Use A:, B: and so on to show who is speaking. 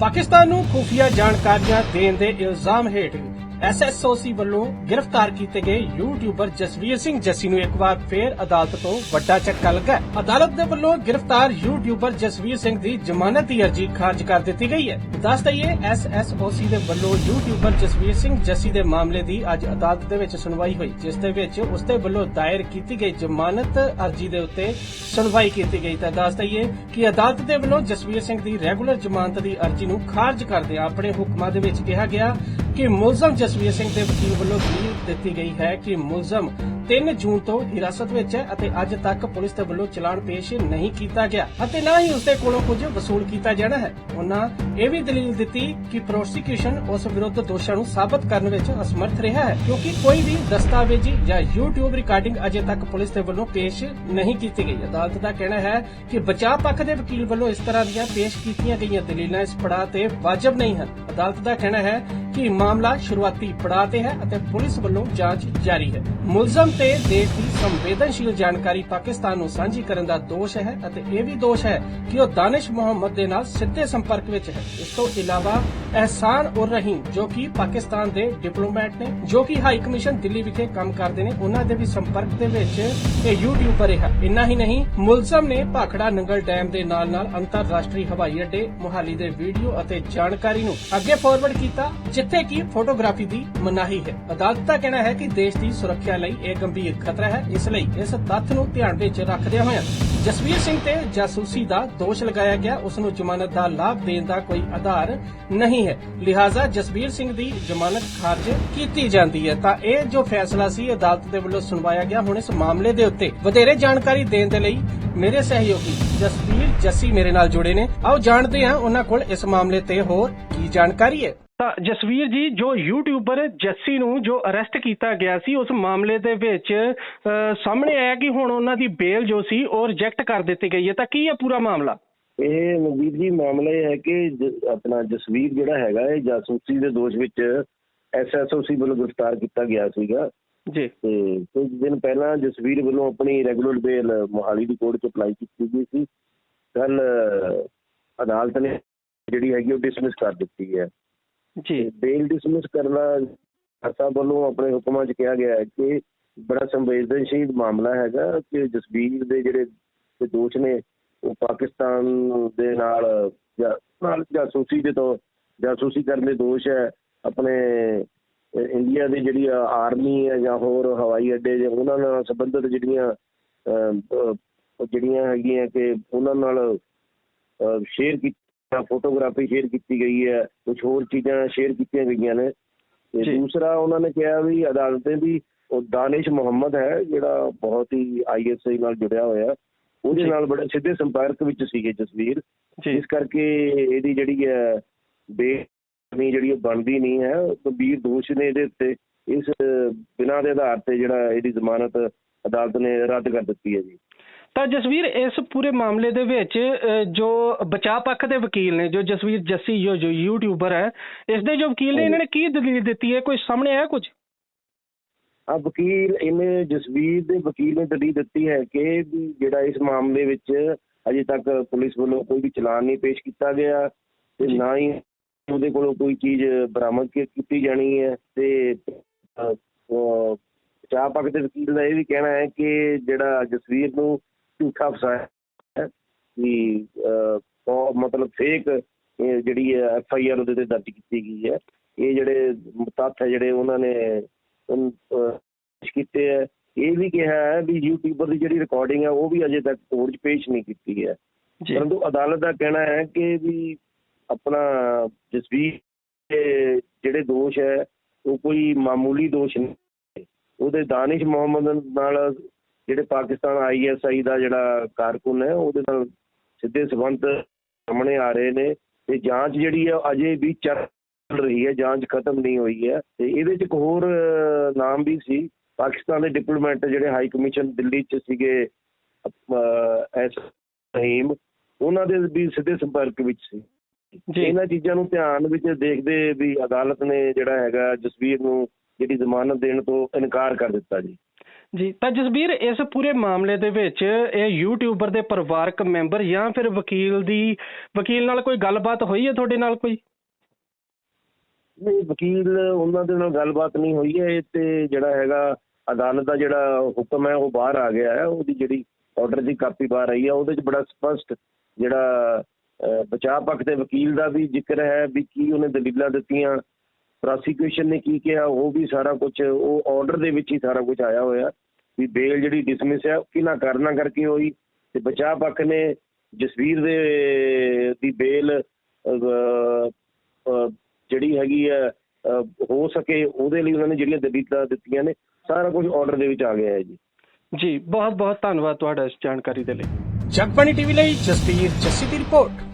A: ਪਾਕਿਸਤਾਨ ਨੂੰ ਖੁਫੀਆ ਜਾਣਕਾਰੀਆਂ ਦੇਣ ਦੇ ਇਲਜ਼ਾਮ ਹੇਠ ਐਸਐਸਓਸੀ ਵੱਲੋਂ ਗ੍ਰਿਫਤਾਰ ਕੀਤੇ ਗਏ ਯੂਟਿਊਬਰ ਜਸਵੀਰ ਸਿੰਘ ਜੱਸੀ ਨੂੰ ਇੱਕ ਵਾਰ ਫੇਰ ਅਦਾਲਤ ਤੋਂ ਵੱਡਾ ਝਟਕਾ ਲੱਗਾ ਅਦਾਲਤ ਦੇ ਵੱਲੋਂ ਗ੍ਰਿਫਤਾਰ ਯੂਟਿਊਬਰ ਜਸਵੀਰ ਸਿੰਘ ਦੀ ਜ਼ਮਾਨਤ ਦੀ ਅਰਜ਼ੀ ਖਾਰਜ ਕਰ ਦਿੱਤੀ ਗਈ ਹੈ। ਦੱਸ ਦਈਏ ਐਸਐਸਓਸੀ ਦੇ ਵੱਲੋਂ ਯੂਟਿਊਬਰ ਜਸਵੀਰ ਸਿੰਘ ਜੱਸੀ ਦੇ ਮਾਮਲੇ ਦੀ ਅੱਜ ਅਦਾਲਤ ਦੇ ਵਿੱਚ ਸੁਣਵਾਈ ਹੋਈ, ਜਿਸ ਦੇ ਵਿੱਚ ਉਸ ਦੇ ਵੱਲੋਂ ਦਾਇਰ ਕੀਤੀ ਗਈ ਜ਼ਮਾਨਤ ਅਰਜ਼ੀ ਦੇ ਉੱਤੇ ਸੁਣਵਾਈ ਕੀਤੀ ਗਈ। ਤਾਂ ਦੱਸ ਦਈਏ ਕਿ ਅਦਾਲਤ ਦੇ ਵੱਲੋਂ ਜਸਵੀਰ ਸਿੰਘ ਦੀ ਰੈਗੂਲਰ ਜ਼ਮਾਨਤ ਦੀ ਅਰਜ਼ੀ ਨੂੰ ਖਾਰਜ ਕਰਦਿਆਂ ਆਪਣੇ ਹੁਕਮਾਂ ਦੇ ਵਿੱਚ ਕਿਹਾ ਗਿਆ ਕਿ ਮੁਲਜ਼ਮ ਜਸਵੀਰ ਸਿੰਘ ਦੇ ਵਕੀਲ ਵੱਲੋਂ ਦਲੀਲ ਦਿੱਤੀ ਗਈ ਹੈ ਕਿ ਮੁਲਜ਼ਮ 3 ਜੂਨ ਤੋਂ ਹਿਰਾਸਤ ਵਿੱਚ ਹੈ ਅਤੇ ਅੱਜ ਤੱਕ ਪੁਲਿਸ ਦੇ ਵੱਲੋਂ ਚਲਾਨ ਪੇਸ਼ ਨਹੀਂ ਕੀਤਾ ਗਿਆ ਅਤੇ ਨਾ ਹੀ ਉਸ ਦੇ ਕੋਲੋਂ ਕੁਝ ਵਸੂਲ ਕੀਤਾ ਜਾਣਾ ਹੈ। ਉਹਨਾਂ ਇਹ ਵੀ ਦਲੀਲ ਦਿੱਤੀ ਕਿ ਪ੍ਰੋਸੀਕਿਊਸ਼ਨ ਉਸ ਵਿਰੁੱਧ ਦੋਸ਼ਾਂ ਨੂੰ ਸਾਬਤ ਕਰਨ ਵਿੱਚ ਅਸਮਰਥ ਰਿਹਾ ਹੈ, ਕਿਉਂਕਿ ਕੋਈ ਵੀ ਦਸਤਾਵੇਜ਼ੀ ਜਾਂ YouTube ਰਿਕਾਰਡਿੰਗ ਅਜੇ ਤੱਕ ਪੁਲਿਸ ਦੇ ਵੱਲੋਂ ਪੇਸ਼ ਨਹੀਂ ਕੀਤੀ ਗਈ। ਅਦਾਲਤ ਦਾ ਕਹਿਣਾ ਹੈ ਕਿ ਬਚਾਅ ਪੱਖ ਦੇ ਵਕੀਲ ਵੱਲੋਂ ਇਸ ਤਰ੍ਹਾਂ ਦੀਆਂ ਪੇਸ਼ ਕੀਤੀਆਂ ਗਈਆਂ ਦਲੀਲਾਂ ਇਸ ਪੜਾਅ ਤੇ ਵਾਜਬ ਨਹੀਂ ਹਨ। ਅਦਾਲਤ ਦਾ ਕਹਿਣਾ ਹੈ ਕਿ ਮਾਮਲਾ ਸ਼ੁਰੂਆਤੀ ਪੜਾਅ ਤੇ ਹੈ ਅਤੇ ਪੁਲਿਸ ਵੱਲੋਂ ਜਾਂਚ ਜਾਰੀ ਹੈ। ਮੁਲਜ਼ਮ ਤੇ ਦੇਸ਼ ਦੀ ਸੰਵੇਦਨਸ਼ੀਲ ਜਾਣਕਾਰੀ ਪਾਕਿਸਤਾਨ ਨੂੰ ਸਾਂਝੀ ਕਰਨ ਦਾ ਦੋਸ਼ ਹੈ ਅਤੇ ਇਹ ਵੀ ਦੋਸ਼ ਹੈ ਕਿ ਉਹ ਦਾਨਿਸ਼ ਮੁਹੰਮਦ ਦੇ ਨਾਲ ਸਿੱਧੇ ਸੰਪਰਕ ਵਿੱਚ ਹੈ। ਇਸ ਤੋਂ ਇਲਾਵਾ ਅਹਿਸਾਨ ਉਰ ਰਹੀਮ, ਜੋ ਕਿ ਪਾਕਿਸਤਾਨ ਦੇ ਡਿਪਲੋਮੈਟ ਨੇ, ਜੋ ਕਿ ਹਾਈ ਕਮਿਸ਼ਨ ਦਿੱਲੀ ਵਿਖੇ ਕੰਮ ਕਰਦੇ ਨੇ, ਉਹਨਾਂ ਦੇ ਵੀ ਸੰਪਰਕ ਦੇ ਵਿੱਚ ਇਹ ਯੂਟਿਊਬਰ ਰਿਹਾ। ਇੰਨਾ ਹੀ ਨਹੀਂ, ਮੁਲਜ਼ਮ ਨੇ ਭਾਖੜਾ ਨੰਗਲ ਡੈਮ ਦੇ ਨਾਲ ਨਾਲ ਅੰਤਰਰਾਸ਼ਟਰੀ ਹਵਾਈ ਅੱਡੇ, ਮੁਹਾਲੀ ਦੇ ਵੀਡੀਓ ਅਤੇ ਜਾਣਕਾਰੀ ਨੂੰ ਅੱਗੇ ਫਾਰਵਰਡ ਕੀਤਾ ਜਿੱਥੇ ਕਿ ਫੋਟੋਗ੍ਰਾਫੀ ਦੀ ਮਨਾਹੀ ਹੈ। ਅਦਾਲਤ ਦਾ ਕਹਿਣਾ ਹੈ ਕਿ ਦੇਸ਼ ਦੀ ਸੁਰੱਖਿਆ ਲਈ ਇਹ ਗੰਭੀਰ ਖਤਰਾ ਹੈ ਇਸ ਲਈ ਇਸ ਤੱਥ ਨੂੰ ਧਿਆਨ ਵਿੱਚ ਰੱਖਦਿਆਂ ਹੋਇਆਂ ਜਸਵੀਰ ਸਿੰਘ ਤੇ ਜਾਸੂਸੀ ਦਾ ਦੋਸ਼ ਲਗਾਇਆ ਗਿਆ। ਉਸ ਨੂੰ ਜ਼ਮਾਨਤ ਦਾ ਲਾਭ ਦੇਣ ਦਾ ਕੋਈ ਆਧਾਰ ਨਹੀਂ ਹੈ। ਲਿਹਾਜ਼ਾ ਜਸਵੀਰ ਸਿੰਘ ਦੀ ਜ਼ਮਾਨਤ ਖਾਰਜ ਕੀਤੀ ਜਾਂਦੀ ਹੈ। ਤਾਂ ਇਹ ਜੋ ਫੈਸਲਾ ਸੀ, ਅਦਾਲਤ ਦੇ ਵੱਲੋਂ ਸੁਣਵਾਇਆ ਗਿਆ। ਹੁਣ ਇਸ ਮਾਮਲੇ ਦੇ ਉੱਤੇ ਵਧੇਰੇ ਜਾਣਕਾਰੀ ਦੇਣ ਦੇ ਲਈ ਮੇਰੇ ਸਹਿਯੋਗੀ ਜਸਵੀਰ ਜੱਸੀ ਮੇਰੇ ਨਾਲ ਜੁੜੇ ਨੇ। ਆਓ ਜਾਣਦੇ ਹਾਂ ਉਹਨਾਂ ਕੋਲ ਇਸ ਮਾਮਲੇ ਤੇ ਹੋਰ ਕੀ ਜਾਣਕਾਰੀ ਹੈ। ਤਾਂ ਜਸਵੀਰ ਜੀ ਜੋ ਯੂਟਿਊਬਰ ਜੱਸੀ ਨੂੰ ਜੋ ਅਰੈਸਟ ਕੀਤਾ ਗਿਆ ਸੀ ਉਸ ਮਾਮਲੇ ਦੇ ਵਿੱਚ ਸਾਹਮਣੇ ਆਇਆ ਕਿ ਹੁਣ ਉਹਨਾਂ ਦੀ ਬੇਲ ਜੋ ਸੀ ਉਹ ਰਿਜੈਕਟ ਕਰ ਦਿੱਤੀ ਗਈ ਹੈ। ਤਾਂ ਕੀ ਹੈ ਪੂਰਾ ਮਾਮਲਾ?
B: ਇਹ ਨਵੀਰ ਜੀ ਮਾਮਲਾ ਇਹ ਹੈ ਕਿ ਆਪਣਾ ਜਸਵੀਰ ਜਿਹੜਾ ਹੈਗਾ ਇਹ ਜਾਸੂਸੀ ਦੇ ਦੋਸ਼ ਵਿੱਚ ਐਸਐਸਓਸੀ ਵੱਲੋਂ ਗ੍ਰਿਫਤਾਰ ਕੀਤਾ ਗਿਆ ਸੀਗਾ।
A: ਜੀ।
B: ਤੇ ਕੁਝ ਦਿਨ ਪਹਿਲਾਂ ਜਸਵੀਰ ਵੱਲੋਂ ਆਪਣੀ ਰੈਗੂਲਰ ਬੇਲ ਮੋਹਾਲੀ ਦੀ ਕੋਰਟ 'ਚ ਅਪਲਾਈ ਕੀਤੀ ਗਈ ਸੀ। ਕੱਲ ਅਦਾਲਤ ਨੇ ਜਿਹੜੀ ਹੈਗੀ ਉਹ ਡਿਸਮਿਸ ਕਰ ਦਿੱਤੀ ਹੈ।
A: ਜੀ।
B: ਬੇਲ ਡਿਸਮਿਸ ਕਰਨਾ ਅਸਾ ਵੱਲੋਂ ਆਪਣੇ ਹੁਕਮਾਂ 'ਚ ਕਿਹਾ ਗਿਆ ਹੈ ਕਿ ਬੜਾ ਸੰਵੇਦਨਸ਼ੀਲ ਮਾਮਲਾ ਹੈਗਾ ਕਿ ਜਸਵੀਰ ਦੇ ਜਿਹੜੇ ਦੋਸ਼ ਨੇ, ਉਹ ਪਾਕਿਸਤਾਨ ਦੇ ਨਾਲ ਨਾਲ ਜਾਸੂਸੀ ਦੇ ਤੋਂ ਜਾਸੂਸੀ ਕਰਨ ਦੇ ਦੋਸ਼ ਹੈ। ਆਪਣੇ ਇੰਡੀਆ ਦੀ ਜਿਹੜੀ ਆਰਮੀ ਹੈ ਜਾਂ ਹੋਰ ਹਵਾਈ ਅੱਡੇ ਜਾਂ ਉਹਨਾਂ ਨਾਲ ਸੰਬੰਧਿਤ ਜਿਹੜੀਆਂ ਜਿਹੜੀਆਂ ਹੈਗੀਆਂ ਕਿ ਉਹਨਾਂ ਨਾਲ ਸ਼ੇਅਰ ਕੀਤਾ ਫੋਟੋਗ੍ਰਾਫੀ ਸ਼ੇਅਰ ਕੀਤੀ ਗਈ ਹੈ ਕੁਝ ਹੋਰ ਚੀਜ਼ਾਂ ਸ਼ੇਅਰ ਕੀਤੀਆਂ ਗਈਆਂ ਨੇ। ਤੇ। ਦੂਸਰਾ ਉਹਨਾਂ ਨੇ ਕਿਹਾ ਵੀ ਅਦਾਲਤ ਵੀ ਉਹ ਦਾਨਿਸ਼ ਮੁਹੰਮਦ ਹੈ ਜਿਹੜਾ ਬਹੁਤ ਹੀ ਆਈਐਸਆਈ ਨਾਲ ਜੁੜਿਆ ਹੋਇਆ ਉਹਦੇ। ਨਾਲ ਬੜੇ ਸਿੱਧੇ ਸੰਪਰਕ ਵਿੱਚ ਸੀਗੇ ਜਸਵੀਰ। ਇਸ ਕਰਕੇ ਇਹਦੀ ਜਿਹੜੀ ਹੈ ਬੇਨੀ ਜਿਹੜੀ ਉਹ ਬਣਦੀ ਨਹੀਂ ਹੈ ਗੰਭੀਰ ਦੋਸ਼ ਨੇ ਇਹਦੇ ਉੱਤੇ। ਇਸ ਬਿਨਾਂ ਦੇ ਆਧਾਰ ਤੇ ਜਿਹੜਾ ਇਹਦੀ ਜ਼ਮਾਨਤ ਅਦਾਲਤ ਨੇ ਰੱਦ ਕਰ ਦਿੱਤੀ ਹੈ ਜੀ।
A: ਤਾਂ ਜਸਵੀਰ ਇਸ ਪੂਰੇ ਮਾਮਲੇ ਦੇ ਵਿੱਚ ਜੋ ਬਚਾਅ ਪੱਖ ਦੇ ਵਕੀਲ ਨੇ ਜੋ ਜਸਵੀਰ ਜੱਸੀ ਜੋ ਜੋ ਯੂਟਿਊਬਰ ਹੈ ਇਸ ਦੇ ਜੋ ਵਕੀਲ ਨੇ ਇਹਨਾਂ ਨੇ ਕੀ ਦਲੀਲ ਦਿੱਤੀ ਹੈ? ਕੋਈ ਸਾਹਮਣੇ ਆਇਆ ਕੁਝ?
B: ਆ ਵਕੀਲ ਇਹਨੇ ਜਸਵੀਰ ਦੇ ਵਕੀਲ ਨੇ ਦਲੀਲ ਦਿੱਤੀ ਹੈ ਕਿ ਜਿਹੜਾ ਇਸ ਮਾਮਲੇ ਵਿੱਚ ਅਜੇ ਤੱਕ ਪੁਲਿਸ ਵੱਲੋਂ ਕੋਈ ਵੀ ਚਲਾਨ ਨਹੀਂ ਪੇਸ਼ ਕੀਤਾ ਗਿਆ ਤੇ। ਨਾ ਹੀ ਉਹਦੇ ਕੋਲੋਂ ਕੋਈ ਚੀਜ਼ ਬਰਾਮਦ ਕੀਤੀ ਜਾਣੀ ਹੈ ਤੇ ਚਾਹ ਪੱਖ ਦੇ ਵਕੀਲ ਦਾ ਇਹ ਵੀ ਕਹਿਣਾ ਹੈ ਕਿ ਜਿਹੜਾ ਜਸਵੀਰ ਨੂੰ ਝੂਠਾ ਫਸਾਇਆ ਵੀ ਉਹ ਮਤਲਬ ਫੇਕ ਜਿਹੜੀ ਐਫ ਆਈ ਆਰ ਉਹਦੇ ਤੇ ਦਰਜ ਕੀਤੀ ਗਈ ਹੈ। ਇਹ ਜਿਹੜੇ ਤੱਥ ਹੈ ਜਿਹੜੇ ਉਹਨਾਂ ਨੇ ਕੀਤੇ ਹੈ। ਇਹ ਵੀ ਕਿਹਾ ਹੈ ਵੀ ਯੂਟਿਊਬਰ ਦੀ ਜਿਹੜੀ ਰਿਕਾਰਡਿੰਗ ਹੈ ਉਹ ਵੀ ਅਜੇ ਤੱਕ ਕੋਰਟ 'ਚ ਪੇਸ਼ ਨਹੀਂ ਕੀਤੀ ਹੈ। ਪਰੰਤੂ ਅਦਾਲਤ ਦਾ ਕਹਿਣਾ ਹੈ ਕਿ ਵੀ ਆਪਣਾ ਜਸਵੀਰ ਜਿਹੜੇ ਦੋਸ਼ ਹੈ ਉਹ ਕੋਈ ਮਾਮੂਲੀ ਦੋਸ਼ ਨਹੀਂ ਉਹਦੇ ਦਾਨਿਸ਼ ਮੁਹੰਮਦ ਨਾਲ ਜਿਹੜੇ ਪਾਕਿਸਤਾਨ ਆਈਐਸਆਈ ਦਾ ਜਿਹੜਾ ਕਾਰਕੁਨ ਹੈ ਉਹਦੇ ਨਾਲ ਸਿੱਧੇ ਸਬੰਧ ਸਾਹਮਣੇ ਆ ਰਹੇ ਨੇ ਤੇ ਜਾਂਚ ਜਿਹੜੀ ਹੈ ਅਜੇ ਵੀ ਚੱਲ ਰਹੀ ਹੈ ਜਾਂਚ ਖਤਮ ਨਹੀਂ ਹੋਈ ਹੈ ਤੇ ਇਹਦੇ ਚ ਇੱਕ ਹੋਰ ਨਾਮ ਵੀ ਸੀ ਪਾਕਿਸਤਾਨ ਦੇ ਡਿਪਲੋਮੈਟ ਜਿਹੜੇ ਹਾਈ ਕਮਿਸ਼ਨ ਦਿੱਲੀ ਚ ਸੀਗੇ ਐਸ ਰਹੀਮ ਉਹਨਾਂ ਦੇ ਵੀ ਸਿੱਧੇ ਸੰਪਰਕ ਵਿੱਚ ਸੀ।
A: ਜੀ।
B: ਇਹਨਾਂ ਚੀਜ਼ਾਂ ਨੂੰ ਧਿਆਨ ਵਿੱਚ ਦੇਖਦੇ ਵੀ ਅਦਾਲਤ ਨੇ ਜਿਹੜਾ ਹੈਗਾ ਜਸਵੀਰ ਨੂੰ ਜਿਹੜੀ ਜ਼ਮਾਨਤ ਦੇਣ ਤੋਂ ਇਨਕਾਰ ਕਰ ਦਿੱਤਾ ਜੀ।
C: ਜੀ, ਤਾਂ ਜਸਬੀਰ, ਇਸ ਪੂਰੇ ਮਾਮਲੇ ਦੇ ਵਿੱਚ ਇਹ ਯੂਟਿਊਬਰ ਦੇ ਪਰਿਵਾਰਕ ਮੈਂਬਰ ਜਾਂ ਫਿਰ ਵਕੀਲ ਦੀ, ਵਕੀਲ ਨਾਲ ਕੋਈ ਗੱਲਬਾਤ ਹੋਈ ਹੈ ਤੁਹਾਡੇ ਨਾਲ ਕੋਈ?
B: ਨਹੀਂ, ਵਕੀਲ ਉਹਨਾਂ ਦੇ ਨਾਲ ਗੱਲਬਾਤ ਨਹੀਂ ਹੋਈ ਹੈ। ਤੇ ਜਿਹੜਾ ਹੈਗਾ, ਅਦਾਲਤ ਦਾ ਜਿਹੜਾ ਹੁਕਮ ਹੈ, ਉਹ ਬਾਹਰ ਆ ਗਿਆ ਹੈ। ਉਹਦੀ ਜਿਹੜੀ ਆਰਡਰ ਦੀ ਕਾਪੀ ਬਾਹਰ ਆਈ ਹੈ, ਉਹਦੇ 'ਚ ਬੜਾ ਸਪਸ਼ਟ ਜਿਹੜਾ ਬਚਾਅ ਪੱਖ ਦੇ ਵਕੀਲ ਦਾ ਵੀ ਜ਼ਿਕਰ ਹੈ ਵੀ ਕੀ ਉਹਨੇ ਦਲੀਲਾਂ ਦਿੱਤੀਆਂ। ਪ੍ਰੋਸੀਕਿਊਸ਼ਨ ਨੇ ਕੀ ਕਿਹਾ ਉਹ ਵੀ ਸਾਰਾ ਕੁਝ ਉਹ ਆਰਡਰ ਦੇ ਵਿੱਚ ਹੀ ਸਾਰਾ ਕੁਝ ਆਇਆ ਹੋਇਆ ਵੀ ਬੇਲ ਜਿਹੜੀ ਡਿਸਮਿਸ ਹੈ ਕਿਹਨਾਂ ਕਾਰਨਾਂ ਕਰਕੇ ਹੋਈ ਤੇ ਬਚਾਅ ਪੱਖ ਨੇ ਜਸਵੀਰ ਦੇ ਦੀ ਬੇਲ ਜਿਹੜੀ ਹੈਗੀ ਹੈ ਅਹ, ਹੋ ਸਕੇ ਉਹਦੇ ਲਈ ਉਹਨਾਂ ਨੇ ਜਿਹੜੀਆਂ ਦਲੀਲਾਂ ਦਿੱਤੀਆਂ ਨੇ ਸਾਰਾ ਕੁਝ ਆਰਡਰ ਦੇ ਵਿੱਚ ਆ ਗਿਆ ਹੈ ਜੀ।
C: ਜੀ ਬਹੁਤ ਬਹੁਤ ਧੰਨਵਾਦ ਤੁਹਾਡਾ ਇਸ ਜਾਣਕਾਰੀ ਦੇ ਲਈ। ਜਗਬਾਣੀ ਟੀਵੀ ਲਈ ਜਸਬੀਰ ਜੱਸੀ ਦੀ ਰਿਪੋਰਟ।